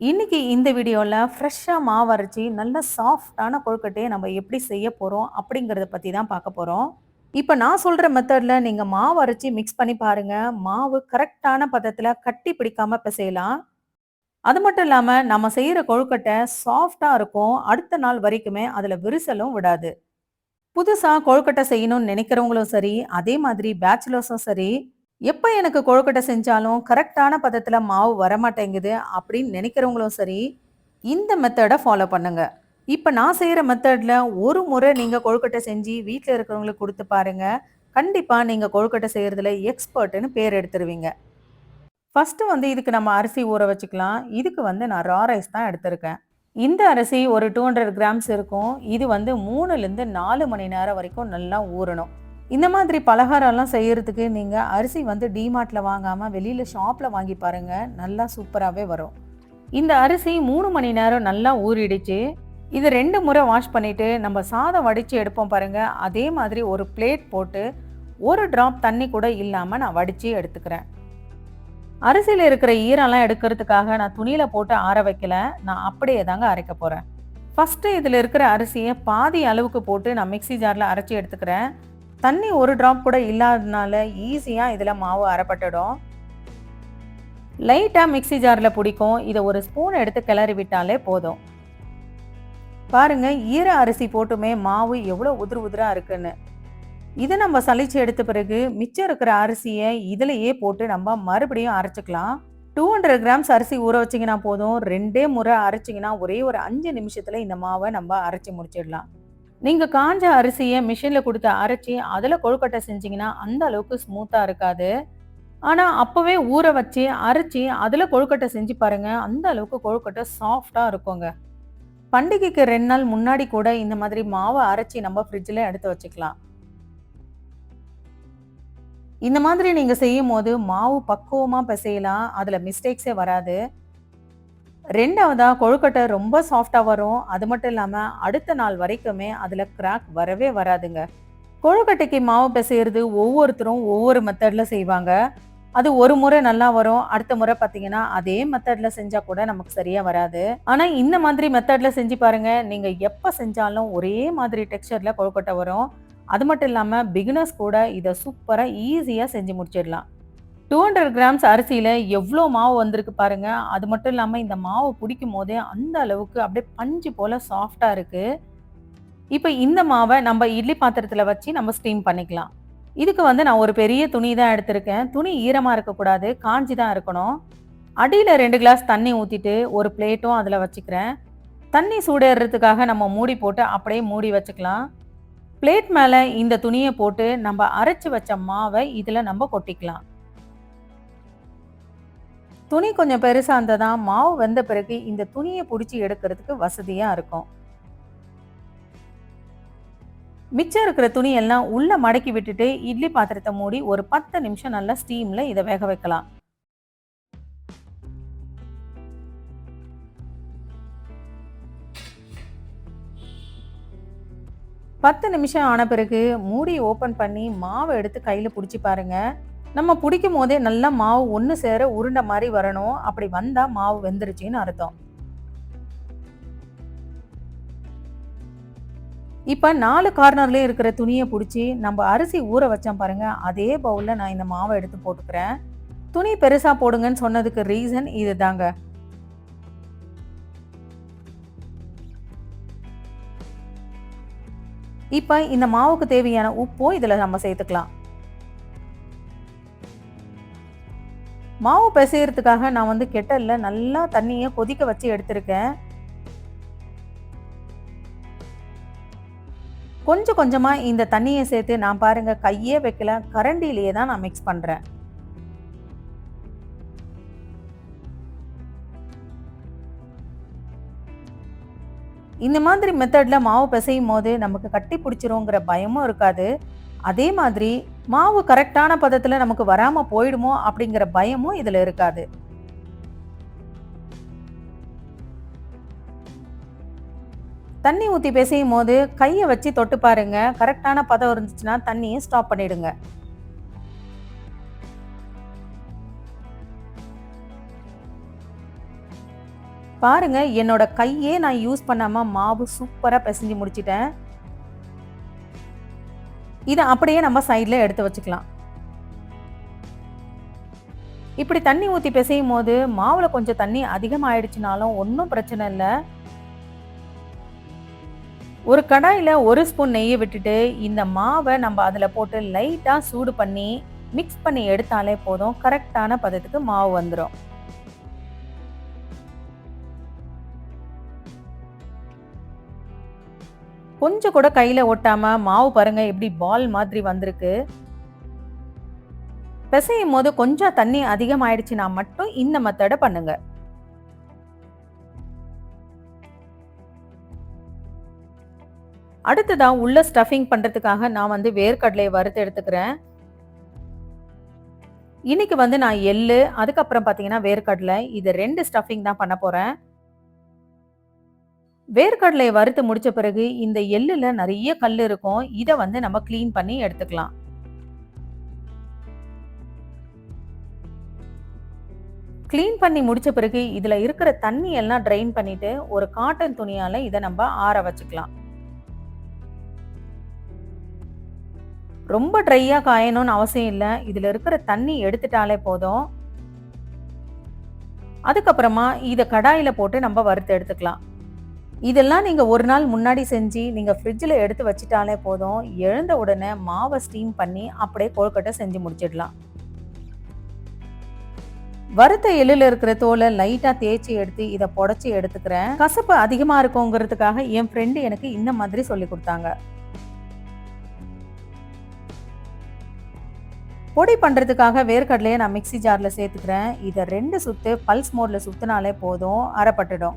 இன்னைக்கு இந்த வீடியோவில் ஃப்ரெஷ்ஷாக மாவு அரைச்சி நல்ல சாஃப்ட்டான கொழுக்கட்டையை நம்ம எப்படி செய்ய போகிறோம் அப்படிங்கிறத பற்றி தான் பார்க்க போகிறோம் இப்போ நான் சொல்கிற மெத்தடில் நீங்கள் மாவு அரைச்சி மிக்ஸ் பண்ணி பாருங்கள் மாவு கரெக்டான பதத்தில் கட்டி பிடிக்காம பிசையலாம். அது மட்டும் இல்லாமல் நம்ம செய்கிற கொழுக்கட்டை சாஃப்டாக இருக்கும். அடுத்த நாள் வரைக்குமே அதில் விரிசலும் விடாது. புதுசாக கொழுக்கட்டை செய்யணும்னு நினைக்கிறவங்களும் சரி, அதே மாதிரி பேச்சுலர்ஸும் சரி, எப்போ எனக்கு கொழுக்கட்டை செஞ்சாலும் கரெக்டான பதத்தில் மாவு வரமாட்டேங்குது அப்படின்னு நினைக்கிறவங்களும் சரி, இந்த மெத்தடை ஃபாலோ பண்ணுங்க. இப்போ நான் செய்கிற மெத்தடில் ஒரு முறை நீங்கள் கொழுக்கட்டை செஞ்சு வீட்டில் இருக்கிறவங்களுக்கு கொடுத்து பாருங்க. கண்டிப்பாக நீங்கள் கொழுக்கட்டை செய்கிறதுல எக்ஸ்பர்ட்டுன்னு பேர் எடுத்துருவீங்க. ஃபஸ்ட்டு வந்து இதுக்கு நம்ம அரிசி ஊற வச்சுக்கலாம். இதுக்கு வந்து நான் ரா ரைஸ் தான் எடுத்திருக்கேன். இந்த அரிசி ஒரு 200 கிராம்ஸ் இருக்கும். இது வந்து 3லிருந்து 4 மணி நேரம் வரைக்கும் நல்லா ஊறணும். இந்த மாதிரி பலகாரம்லாம் செய்கிறதுக்கு நீங்கள் அரிசி வந்து டிமார்ட்டில் வாங்காமல் வெளியில் ஷாப்பில் வாங்கி பாருங்கள் நல்லா சூப்பராகவே வரும். இந்த அரிசி மூணு மணி நேரம் நல்லா ஊறிடுச்சு. இது ரெண்டு முறை வாஷ் பண்ணிவிட்டு நம்ம சாதம் வடித்து எடுப்போம் பாருங்கள் அதே மாதிரி ஒரு பிளேட் போட்டு ஒரு ட்ராப் தண்ணி கூட இல்லாமல் நான் வடித்து எடுத்துக்கிறேன். அரிசியில் இருக்கிற ஈரம்லாம் எடுக்கிறதுக்காக நான் துணியில் போட்டு ஆற வைக்கல. நான் அப்படியே தாங்க அரைக்க போகிறேன் ஃபஸ்ட்டு இதில் இருக்கிற அரிசியை பாதி அளவுக்கு போட்டு நான் மிக்ஸி ஜாரில் அரைச்சி எடுத்துக்கிறேன். தண்ணி ஒரு ட்ராப் கூட இல்லாததுனால ஈஸியாக இதில் மாவு அரைப்பட்டுடும். லைட்டாக மிக்ஸி ஜாரில் பிடிக்கும். இதை ஒரு ஸ்பூன் எடுத்து கிளறி விட்டாலே போதும். பாருங்கள் ஈர அரிசி போட்டுமே மாவு எவ்வளோ உதிரு உதிராக இருக்குன்னு. இதை நம்ம சளிச்சு எடுத்த பிறகு மிச்சம் இருக்கிற அரிசியை இதிலையே போட்டு நம்ம மறுபடியும் அரைச்சிக்கலாம் டூ ஹண்ட்ரட் கிராம்ஸ் அரிசி ஊற வச்சீங்கன்னா போதும். ரெண்டே முறை அரைச்சிங்கன்னா ஒரே ஒரு அஞ்சு நிமிஷத்தில் இந்த மாவை நம்ம அரைச்சி முடிச்சிடலாம். நீங்க காஞ்ச அரிசியை மிஷின்ல கொடுத்து அரைச்சி அதில் கொழுக்கட்டை செஞ்சீங்கன்னா அந்த அளவுக்கு ஸ்மூத்தா இருக்காது. ஆனா அப்பவே ஊற வச்சு அரைச்சி அதில் கொழுக்கட்டை செஞ்சு பாருங்க. அந்த அளவுக்கு கொழுக்கட்டை சாஃப்ட்டா இருக்குங்க. பண்டிகைக்கு ரெண்டு நாள் முன்னாடி கூட இந்த மாதிரி மாவை அரைச்சி நம்ம ஃப்ரிட்ஜில் எடுத்து வச்சுக்கலாம். இந்த மாதிரி நீங்க செய்யும்போது மாவு பக்குவமா பிசையலாம். அதுல மிஸ்டேக்ஸே வராது. ரெண்டாவதாக கொழுக்கட்டை ரொம்ப சாஃப்டாக வரும். அது மட்டும் இல்லாமல் அடுத்த நாள் வரைக்குமே அதில் கிராக் வரவே வராதுங்க. கொழுக்கட்டைக்கு மாவு பிசையறது ஒவ்வொருத்தரும் ஒவ்வொரு மெத்தடில் செய்வாங்க. அது ஒரு முறை நல்லா வரும். அடுத்த முறை பார்த்தீங்கன்னா, அதே மெத்தடில் செஞ்சால் கூட நமக்கு சரியாக வராது. ஆனால் இந்த மாதிரி மெத்தடில் செஞ்சு பாருங்கள் நீங்கள் எப்போ செஞ்சாலும் ஒரே மாதிரி டெக்ஸ்டரில் கொழுக்கட்டை வரும். அது மட்டும் இல்லாமல் பிகினர்ஸ் கூட இதை சூப்பராக ஈஸியாக செஞ்சு முடிச்சிடலாம். 200 கிராம்ஸ் அரிசியில் எவ்வளோ மாவு வந்திருக்கு பாருங்க. அது மட்டும் இல்லாமல் இந்த மாவு பிடிக்கும்போதே அந்த அளவுக்கு அப்படியே பஞ்சு போல் சாஃப்டாக இருக்குது இப்போ இந்த மாவை நம்ம இட்லி பாத்திரத்தில் வச்சு நம்ம ஸ்டீம் பண்ணிக்கலாம். இதுக்கு வந்து நான் ஒரு பெரிய துணி தான் எடுத்திருக்கேன். துணி ஈரமாக இருக்கக்கூடாது. காஞ்சி தான் இருக்கணும். அடியில் ரெண்டு கிளாஸ் தண்ணி ஊற்றிட்டு ஒரு பிளேட்டும் அதில் வச்சுக்கிறேன். தண்ணி சூடேறதுக்காக நம்ம மூடி போட்டு அப்படியே மூடி வச்சுக்கலாம். பிளேட் மேலே இந்த துணியை போட்டு நம்ம அரைச்சி வச்ச மாவை இதில் நம்ம கொட்டிக்கலாம். துணி கொஞ்சம் பெருசா இருந்ததா மாவு வெந்த பிறகு இந்த துணியை பிடிச்சி எடுக்கிறதுக்கு வசதியா இருக்கும். மிச்சம் இருக்கிற துணி எல்லாம் உள்ள மடக்கி விட்டுட்டு இட்லி பாத்திரத்தை மூடி ஒரு 10 நிமிஷம் நல்லா ஸ்டீம்ல இத வேக வைக்கலாம். பத்து நிமிஷம் ஆன பிறகு மூடி ஓப்பன் பண்ணி மாவை எடுத்து கையில புடிச்சு பாருங்க. நம்ம புடிக்கும்போதே நல்லா மாவு ஒன்று சேர உருண்டை மாதிரி வரணும். அப்படி வந்தால் மாவு வெந்துருச்சின்னு அர்த்தம். இப்போ நாலு கார்னர்லேயும் இருக்கிற துணியை பிடிச்சி நம்ம அரிசி ஊற வச்சோம் பாருங்கள் அதே பவுலில் நான் இந்த மாவை எடுத்து போட்டுக்கிறேன். துணி பெருசாக போடுங்கன்னு சொன்னதுக்கு ரீசன் இதுதாங்க. இப்போ இந்த மாவுக்கு தேவையான உப்பும் இதில் நம்ம சேர்த்துக்கலாம். மாவு பிசைகிறதுக்காக நான் வந்து கெட்டலில் நல்லா தண்ணியை கொதிக்க வச்சு எடுத்திருக்கேன். கொஞ்சம் கொஞ்சமாக இந்த தண்ணியை சேர்த்து நான் பாருங்கள் கையே வைக்கல. கரண்டிலேயே தான் நான் மிக்ஸ் பண்ணுறேன் இந்த மாதிரி மெத்தடில் மாவு பிசையும் போது நமக்கு கட்டி பிடிச்சிருங்கிற பயமும் இருக்காது. அதே மாதிரி மாவு கரெக்டான பதத்தில் நமக்கு வராமல் போயிடுமோ அப்படிங்கிற பயமும் இதில் இருக்காது. தண்ணி ஊற்றி பிசையும் போது கையை வச்சு தொட்டு பாருங்க. கரெக்டான பதம் இருந்துச்சுன்னா தண்ணியை ஸ்டாப் பண்ணிடுங்க. பாருங்க என்னோட கையே நான் யூஸ் பண்ணாமல் மாவு சூப்பராக பிசைஞ்சு முடிச்சிட்டேன் இதை அப்படியே நம்ம சைடில் எடுத்து வச்சுக்கலாம். இப்படி தண்ணி ஊற்றி பிசையும் போது மாவில் கொஞ்சம் தண்ணி அதிகமாயிடுச்சுனாலும் ஒன்றும் பிரச்சனை இல்லை. ஒரு கடாயில் ஒரு ஸ்பூன் நெய்யை விட்டுட்டு இந்த மாவை நம்ம அதில் போட்டு லைட்டாக சூடு பண்ணி மிக்ஸ் பண்ணி எடுத்தாலே போதும். கரெக்டான பதத்துக்கு மாவு வந்துடும் கொஞ்சம் கூட கையில் ஒட்டாமல் மாவு பாருங்க எப்படி பால் மாதிரி வந்திருக்கு. பிசையும் போது கொஞ்சம் தண்ணி அதிகமாயிடுச்சுன்னா மட்டும் இந்த மெத்தடை பண்ணுங்க. அடுத்ததாக உள்ள ஸ்டஃபிங் பண்ணுறதுக்காக நான் வந்து வேர்க்கடலையை வறுத்து எடுத்துக்கிறேன். இன்னைக்கு வந்து நான் எள்ளு அதுக்கப்புறம் பார்த்தீங்கன்னா வேர்க்கடலை இது ரெண்டு ஸ்டஃபிங் தான் பண்ண போகிறேன் வேர்க்கடலையை வறுத்து முடிச்ச பிறகு இந்த எள்ளுல நிறைய கல் இருக்கும். இதை வந்து நம்ம க்ளீன் பண்ணி எடுத்துக்கலாம். க்ளீன் பண்ணி முடிச்ச பிறகு இதுல இருக்கிற தண்ணி எல்லாம் ட்ரைன் பண்ணிட்டு ஒரு காட்டன் துணியால இதை நம்ம ஆற வச்சுக்கலாம். ரொம்ப ட்ரையா காயணும்னு அவசியம் இல்லை. இதுல இருக்கிற தண்ணி எடுத்துட்டாலே போதும். அதுக்கப்புறமா இதை கடாயில போட்டு நம்ம வறுத்து எடுத்துக்கலாம். இதெல்லாம் நீங்கள் ஒரு நாள் முன்னாடி செஞ்சு நீங்கள் ஃப்ரிட்ஜில் எடுத்து வச்சிட்டாலே போதும். எழுந்த உடனே மாவை ஸ்டீம் பண்ணி அப்படியே கொழுக்கட்டை செஞ்சு முடிச்சிடலாம். வறுத்த எள்ளில் இருக்கிற தோலை லைட்டாக தேய்ச்சி எடுத்து இதை புடச்சி எடுத்துக்கிறேன். கசப்பு அதிகமாக இருக்குங்கிறதுக்காக என் ஃப்ரெண்டு எனக்கு இந்த மாதிரி சொல்லி கொடுத்தாங்க. பொடி பண்ணுறதுக்காக வேர்க்கடலையை நான் மிக்ஸி ஜாரில் சேர்த்துக்கிறேன். இதை ரெண்டு சுற்று பல்ஸ் மோடில் சுற்றினாலே போதும் அரைப்பட்டுடும்.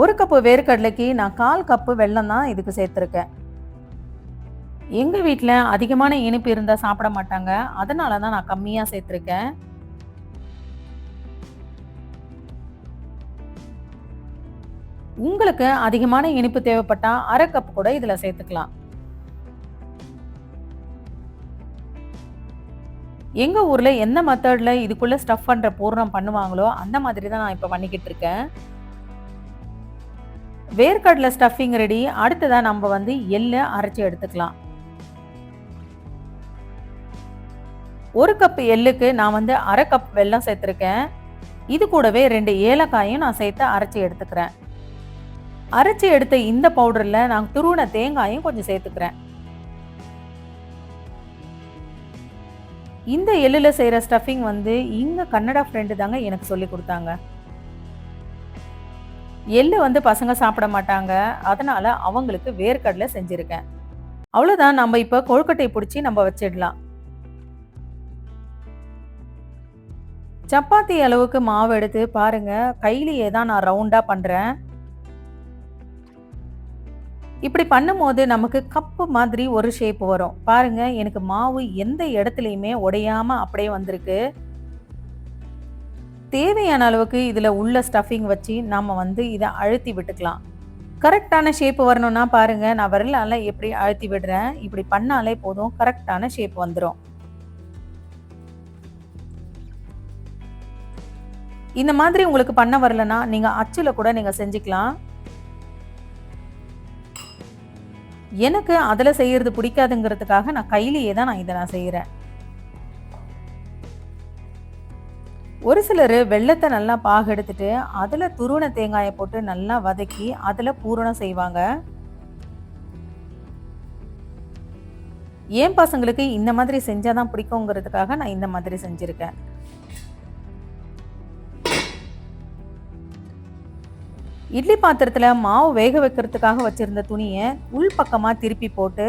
ஒரு கப்பு வேர்க்கடலைக்கு நான் கால் கப்பு வெல்லம் தான் இதுக்கு சேர்த்துருக்கேன். எங்கள் வீட்டில் அதிகமான இனிப்பு இருந்தால் சாப்பிட மாட்டாங்க. அதனால தான் நான் கம்மியாக சேர்த்துருக்கேன். உங்களுக்கு அதிகமான இனிப்பு தேவைப்பட்டா அரை கப் கூட இதில் சேர்த்துக்கலாம். எங்க ஊர்ல எந்த மெத்தடில் இதுக்குள்ள ஸ்டஃப் பண்ணுற பூர்ணம் பண்ணுவாங்களோ அந்த மாதிரி தான் நான் இப்ப பண்ணிக்கிட்டு இருக்கேன். வேர்க்கடலை ஸ்டஃபிங் ரெடி அடுத்ததாக நம்ம வந்து எள்ளு அரைச்சி எடுத்துக்கலாம். ஒரு கப் எள்ளுக்கு நான் வந்து அரை கப் வெல்லம் சேர்த்துருக்கேன். இது கூடவே ரெண்டு ஏலக்காயும் நான் சேர்த்து அரைச்சி எடுத்துக்கிறேன். அரைச்சி எடுத்த இந்த பவுடரில் நான் துருவன தேங்காயும் கொஞ்சம் சேர்த்துக்கிறேன். இந்த எள்ளில் செய்கிற ஸ்டஃபிங் வந்து இங்கே கன்னடா ஃப்ரெண்டு தாங்க எனக்கு சொல்லி கொடுத்தாங்க. எள்ளு வந்து பசங்க சாப்பிட மாட்டாங்க. அதனால அவங்களுக்கு வேர்க்கடலை செஞ்சுருக்கேன். அவ்வளோதான் நம்ம இப்போ கொழுக்கட்டை பிடிச்சி நம்ம வச்சிடலாம். சப்பாத்தி அளவுக்கு மாவு எடுத்து பாருங்க. கையிலேயே தான் நான் ரவுண்டாக பண்ணுறேன் இப்படி பண்ணும்போது நமக்கு கப்பு மாதிரி ஒரு ஷேப் வரும். பாருங்க எனக்கு மாவு எந்த இடத்துலையுமே உடையாம அப்படியே வந்திருக்கு. தேவையான அளவுக்கு இதில் உள்ள ஸ்டஃபிங் வச்சு நாம் வந்து இதை அழுத்தி விட்டுக்கலாம். கரெக்டான ஷேப் வரணும்னா பாருங்க நான் வரலால எப்படி அழுத்தி விடுறேன் இப்படி பண்ணாலே போதும் கரெக்டான ஷேப் வந்துடும் இந்த மாதிரி உங்களுக்கு பண்ண வரலன்னா நீங்கள் அச்சில் கூட நீங்கள் செஞ்சுக்கலாம். எனக்கு அதில் செய்யறது பிடிக்காதுங்கிறதுக்காக நான் கையிலேயே தான் நான் இதை நான் செய்கிறேன் ஒரு சிலர் வெள்ளத்தை நல்லா பாக எடுத்துட்டு அதில் துருவன தேங்காயை போட்டு நல்லா வதக்கி அதில் பூரணம் செய்வாங்க. ஏன் பசங்களுக்கு இந்த மாதிரி செஞ்சால் தான் பிடிக்குங்கிறதுக்காக நான் இந்த மாதிரி செஞ்சுருக்கேன். இட்லி பாத்திரத்தில் மாவு வேக வைக்கிறதுக்காக வச்சுருந்த துணியை உள் பக்கமாக திருப்பி போட்டு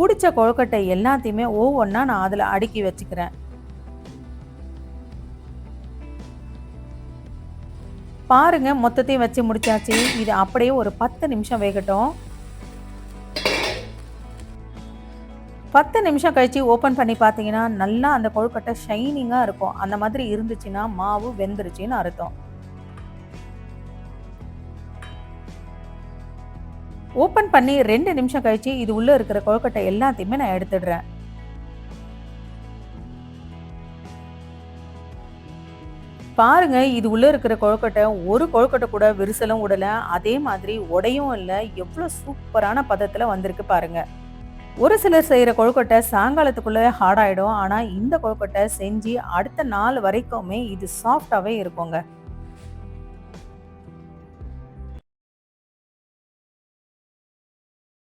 பிடிச்ச கொழுக்கட்டை எல்லாத்தையுமே ஒவ்வொன்றா நான் அதில் அடுக்கி வச்சுக்கிறேன். பாருங்க மொத்தத்தையும் வச்சு முடிச்சாச்சு. இது அப்படியே ஒரு பத்து நிமிஷம் வேகட்டும். பத்து நிமிஷம் கழிச்சு ஓப்பன் பண்ணி பார்த்தீங்கன்னா நல்லா அந்த கொழுக்கட்டை ஷைனிங்காக இருக்கும். அந்த மாதிரி இருந்துச்சுன்னா மாவு வெந்துருச்சுன்னு அர்த்தம். ஓப்பன் பண்ணி ரெண்டு நிமிஷம் கழிச்சு இது உள்ளே இருக்கிற கொழுக்கட்டை எல்லாத்தையுமே நான் எடுத்துடுறேன். பாருங்க இது உள்ள இருக்கிற கொழுக்கட்டை ஒரு கொழுக்கட்டை கூட விரிசலும் உடல அதே மாதிரி உடையும் இல்லை எவ்வளோ சூப்பரான பதத்தில் வந்திருக்கு பாருங்க. ஒரு சிலர் செய்கிற கொழுக்கட்டை சாயங்காலத்துக்குள்ளே ஹார்ட் ஆகிடும் ஆனால் இந்த கொழுக்கட்டை செஞ்சு அடுத்த நாள் வரைக்குமே இது சாஃப்டாகவே இருக்குங்க.